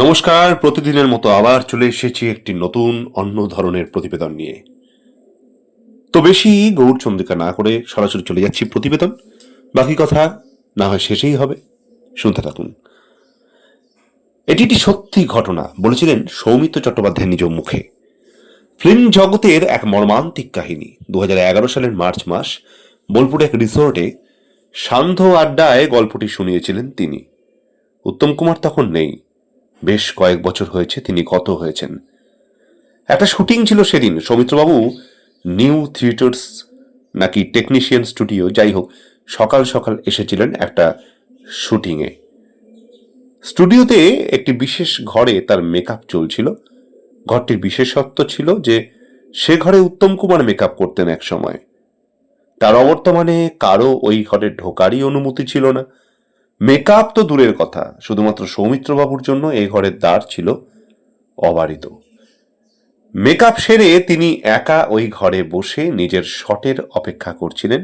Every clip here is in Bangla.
নমস্কার, প্রতিদিনের মতো আবার চলে এসেছি একটি নতুন, অন্য ধরনের প্রতিবেদন নিয়ে। তো বেশি গৌরচন্দ্রিকা না করে সরাসরি চলে যাচ্ছি প্রতিবেদন। বাকি কথা না হয় শেষেই হবে। শুনতে থাকুন। এটি একটি সত্যি ঘটনা, বলেছিলেন সৌমিত্র চট্টোপাধ্যায় নিজ মুখে। ফিল্ম জগতের এক মর্মান্তিক কাহিনী দু হাজার এগারো সালের মার্চ মাস, বোলপুরে এক রিসোর্টে সান্ধ্য আড্ডায় গল্পটি শুনিয়েছিলেন তিনি। উত্তম কুমার তখন নেই। বেশ কয়েক বছর হয়েছে তিনি গত হয়েছেন। একটা শুটিং ছিল সেদিন, সৌমিত্রবাবু, নিউ থিয়েটার্স নাকি টেকনিশিয়ান স্টুডিও, যাই হোক, সকাল সকাল এসেছিলেন একটা শুটিংয়ে। স্টুডিওতে একটি বিশেষ ঘরে তার মেকআপ চলছিল। ঘরটির বিশেষত্ব ছিল যে, সে ঘরে উত্তম কুমার মেকআপ করতেন এক সময় তার অবর্তমানে কারও ওই ঘরে ঢোকারই অনুমতি ছিল না। মেকআপ তো দূরের কথা। শুধুমাত্র সৌমিত্রবাবুর জন্য এই ঘরের দ্বার ছিল অবারিত। মেকআপ সেরে তিনি একা ওই ঘরে বসে নিজের শটের অপেক্ষা করছিলেন।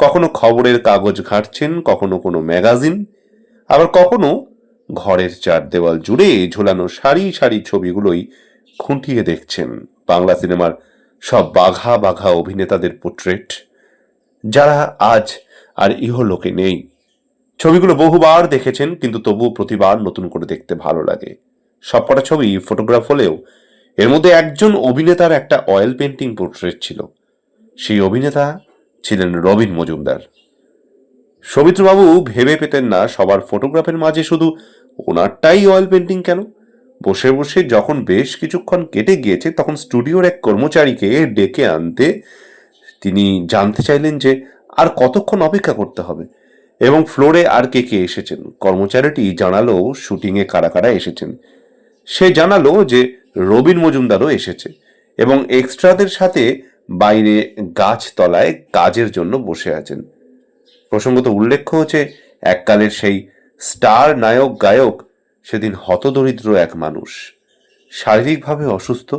কখনো খবরের কাগজ ঘাঁটছেন, কখনো কোনো ম্যাগাজিন, আবার কখনো ঘরের চার দেওয়াল জুড়ে ঝোলানো সারি সারি ছবিগুলোই খুঁটিয়ে দেখছেন বাংলা সিনেমার সব বাঘা বাঘা অভিনেতাদের পোর্ট্রেট, যারা আজ আর ইহলোকে নেই। ছবিগুলো বহুবার দেখেছেন, কিন্তু তবুও প্রতিবার নতুন করে দেখতে ভালো লাগে। সবকটা ছবি ফটোগ্রাফ হলেও এর মধ্যে একজন অভিনেতার একটা অয়েল পেন্টিং পোর্ট্রেট ছিল। সেই অভিনেতা ছিলেন রবিন মজুমদার। সবিত্রবাবু ভেবে পেতেন না সবার ফটোগ্রাফের মাঝে শুধু ওনারটাই অয়েল পেন্টিং কেন? বসে বসে যখন বেশ কিছুক্ষণ কেটে গিয়েছে, তখন স্টুডিওর এক কর্মচারীকে ডেকে আনতে তিনি জানতে চাইলেন যে আর কতক্ষণ অপেক্ষা করতে হবে। এবং ফ্লোরে আর কে কে এসেছেন? কর্মচারীটি জানালো শুটিংয়ে কারা কারা এসেছেন। সে জানালো যে রবিন মজুমদারও এসেছে এবং এক্সট্রাদের সাথে বাইরে গাছতলায় কাজের জন্য বসে আছেন। প্রসঙ্গত উল্লেখ্য হচ্ছে, এককালের সেই স্টার নায়ক গায়ক সেদিন হতদরিদ্র এক মানুষ। শারীরিকভাবে অসুস্থ।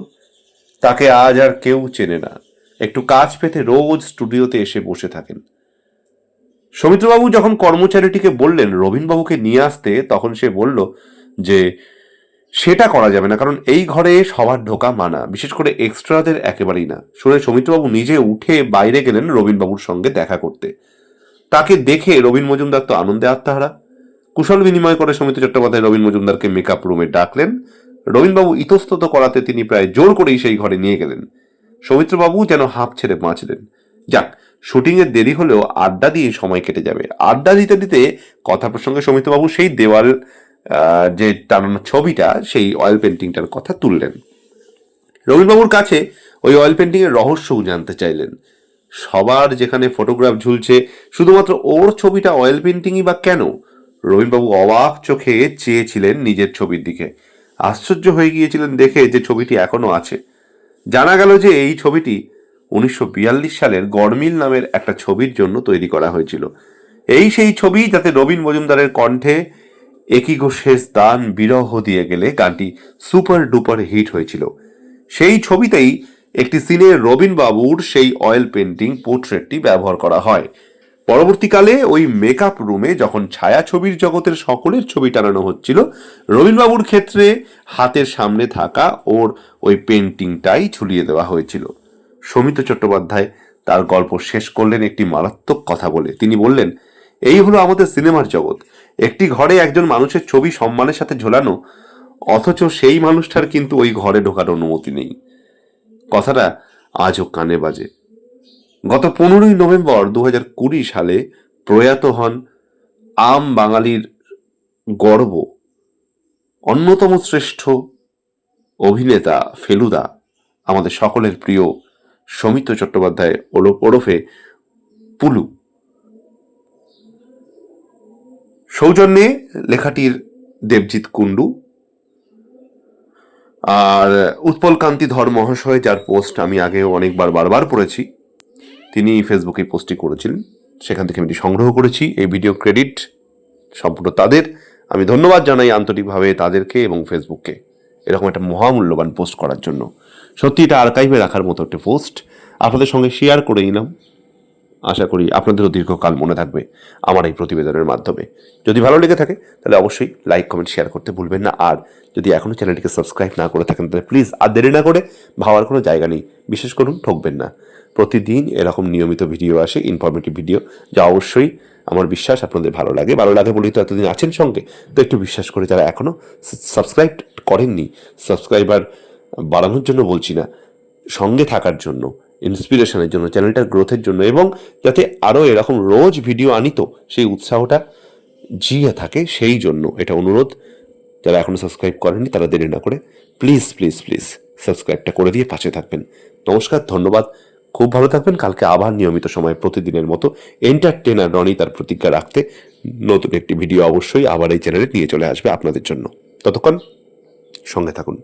তাকে আজ আর কেউ চেনে না। একটু কাজ পেতে রোজ স্টুডিওতে এসে বসে থাকেন। সৌমিত্রবাবু যখন কর্মচারীটিকে বললেন রবীনবাবুকে নিয়ে আসতে, তখন সে বলল যে, সেটা করা যাবে না, কারণ এই ঘরে সবার ঢোকা মানা। বিশেষ করে এক্সট্রাদের একেবারেই না। শুনে সৌমিত্রবাবু নিজে উঠে বাইরে গেলেন রবীনবাবুর সঙ্গে দেখা করতে। তাকে দেখে রবীন মজুমদার তো আনন্দে আত্মাহারা। কুশল বিনিময় করে সমিতি চট্টোপাধ্যায় রবীন মজুমদারকে মেকআপ রুমে ডাকলেন। রবীনবাবু ইতস্তত করাতে তিনি প্রায় জোর করেই সেই ঘরে নিয়ে গেলেন। সৌমিত্রবাবু যেন হাঁপ ছেড়ে বাঁচলেন। যাক শুটিংয়ের দেরি হলেও আড্ডা দিয়ে সময় কেটে যাবে। আড্ডা দিতে দিতে কথা প্রসঙ্গে সৌমিত্রবাবু সেই দেওয়াল যে টানানো ছবিটা, সেই অয়েল পেন্টিংটার কথা তুললেন। রবীনবাবুর কাছে ওই অয়েল পেন্টিংয়ের রহস্যও জানতে চাইলেন। সবার যেখানে ফটোগ্রাফ ঝুলছে, শুধুমাত্র ওর ছবিটা অয়েল পেন্টিংই বা কেন? রবীনবাবু অবাক চোখে চেয়েছিলেন নিজের ছবির দিকে। আশ্চর্য হয়ে গিয়েছিলেন দেখে যে ছবিটি এখনও আছে। জানা গেল যে এই ছবিটি উনিশশো বিয়াল্লিশ সালের গড়মিল নামের একটা ছবির জন্য তৈরি করা হয়েছিল। এই সেই ছবি যাতে রবীন মজুমদারের কণ্ঠে একই গো শেষ দান বিরহ দিয়ে গেলে গানটি সুপার ডুপার হিট হয়েছিল। সেই ছবিতেই একটি সিনে রবিন বাবুর সেই অয়েল পেন্টিং পোর্ট্রেটটি ব্যবহার করা হয়। পরবর্তীকালে ওই মেকআপ রুমে যখন ছায়াছবির জগতের সকলের ছবি টানানো হচ্ছিল রবীনবাবুর ক্ষেত্রে হাতের সামনে থাকা ওর ওই পেন্টিংটাই ঝুলিয়ে দেওয়া হয়েছিল। সমিত চট্টোপাধ্যায় তার গল্প শেষ করলেন একটি মারাত্মক কথা বলে। তিনি বললেন, এই হলো আমাদের সিনেমার জগৎ। একটি ঘরে একজন মানুষের ছবি সম্মানের সাথে ঝোলানো, অথচ সেই মানুষটার কিন্তু ওই ঘরে ঢোকার অনুমতি নেই। কথাটা আজও কানে বাজে। গত পনেরোই নভেম্বর দু কুড়ি সালে প্রয়াত হন আম বাঙালির গর্ব অন্যতম শ্রেষ্ঠ অভিনেতা ফেলুদা, আমাদের সকলের প্রিয় সমিত চট্টোপাধ্যায় ওরফে পুলু। সৌজন্যে লেখাটির দেবজিৎ কুণ্ডু। আর উৎপল কান্তি ধর মহাশয়, যার পোস্ট আমি আগেও অনেকবার, বারবার পড়েছি, তিনি ফেসবুকে পোস্টটি করেছিলেন। সেখান থেকে আমি সংগ্রহ করেছি। এই ভিডিও ক্রেডিট সম্পূর্ণ তাদের। আমি ধন্যবাদ জানাই আন্তরিকভাবে তাদেরকে এবং ফেসবুককে। এরকম একটা মহামূল্যবান পোস্ট করার জন্য। সত্যি এটা আর্কাইভে রাখার মতো একটা পোস্ট আপনাদের সঙ্গে শেয়ার করে নিলাম। আশা করি আপনাদেরও দীর্ঘকাল মনে থাকবে আমার এই প্রতিবেদনের মাধ্যমে। যদি ভালো লেগে থাকে, তাহলে অবশ্যই লাইক কমেন্ট শেয়ার করতে ভুলবেন না। আর যদি এখনও চ্যানেলটিকে সাবস্ক্রাইব না করে থাকেন, তাহলে প্লিজ আর দেরি না করে ভাবার কোনো জায়গা নেই। বিশেষ করুন, ঠকবেন না। প্রতিদিন এরকম নিয়মিত ভিডিও আসে ইনফরমেটিভ ভিডিও যা অবশ্যই আমার বিশ্বাস আপনাদের ভালো লাগে। ভালো লাগে বলেই তো এতদিন আছেন সঙ্গে। তো একটু বিশ্বাস করে যারা এখনও সাবস্ক্রাইব করেননি সাবস্ক্রাইবার বাড়ানোর জন্য বলছি না, সঙ্গে থাকার জন্য ইন্সপিরেশনের জন্য চ্যানেলটার গ্রোথের জন্য এবং যাতে আরও এরকম রোজ ভিডিও আনিত, সেই উৎসাহটা জিয়ে থাকে সেই জন্য এটা অনুরোধ। যারা এখনও সাবস্ক্রাইব করেননি, তারা দেরি না করে প্লিজ প্লিজ প্লিজ সাবস্ক্রাইবটা করে দিয়ে পাশে থাকবেন। নমস্কার, ধন্যবাদ। খুব ভালো থাকবেন। কালকে আবার নিয়মিত সময় প্রতিদিনের মতো এন্টারটেনার রনি তার প্রতিজ্ঞা রাখতে নতুন একটি ভিডিও অবশ্যই আবার এই চ্যানেলে নিয়ে চলে আসবে আপনাদের জন্য। ততক্ষণ সঙ্গে থাকুন।